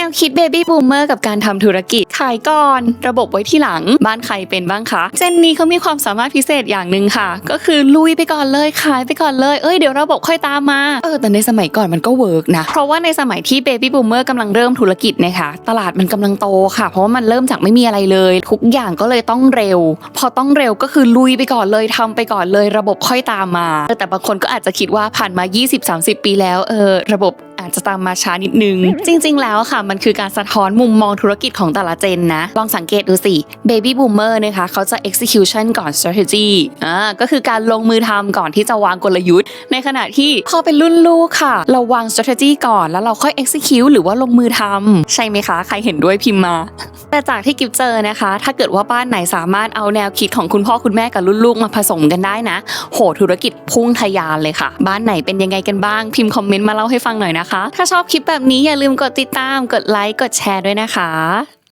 แนวคิดเบบี้บูมเมอร์กับการทำธุรกิจ ขายก่อน ระบบไว้ที่หลัง บ้านใครเป็นบ้างคะ เจนนี้เขามีความสามารถพิเศษอย่างหนึ่งค่ะ ก็คือลุยไปก่อนเลยขายไปก่อนเลย เอ้ยเดี๋ยวระบบค่อยตามมา เออแต่ในสมัยก่อนมันก็เวิร์กนะ เพราะว่าในสมัยที่เบบี้บูมเมอร์กำลังเริ่มธุรกิจเนะคะตลาดมันกำลังโตค่ะ เพราะว่ามันเริ่มจากไม่มีอะไรเลย ทุกอย่างก็เลยต้องเร็ว พอต้องเร็วก็คือลุยไปก่อนเลยทำไปก่อนเลย ระบบค่อยตามมา แต่บางคนก็อาจจะคิดว่าผ่านมา 20-30 ปีแล้วเออระบบ อาจจะตามมาช้านิดนึง จริง ๆ แล้วค่ะ มันคือการสะท้อนมุมมองธุรกิจของแต่ละเจนนะ ลองสังเกตดูสิ Baby Boomer นะคะเขาจะ execution ก่อน strategy อ่าก็คือการลงมือทำก่อนที่จะวางกลยุทธ์ ในขณะที่พอเป็นรุ่นลูกค่ะ เราวาง strategy ก่อนแล้วเราค่อย execute หรือว่าลงมือทำใช่ไหมคะ ใครเห็นด้วยพิมพ์มา แต่จากที่กิฟเจอนะคะ ถ้าเกิดว่าบ้านไหนสามารถเอาแนวคิดของคุณพ่อคุณแม่กับรุ่นลูกมาผสมกันได้นะ โหธุรกิจพุ่งทะยานเลยค่ะ บ้านไหนเป็นยังไงกันบ้างพิมพ์คอมเมนต์มาเล่าให้ฟังหน่อยนะคะถ้าชอบคลิปแบบนี้อย่าลืมกดติดตาม กดไลค์ กดแชร์ด้วยนะคะ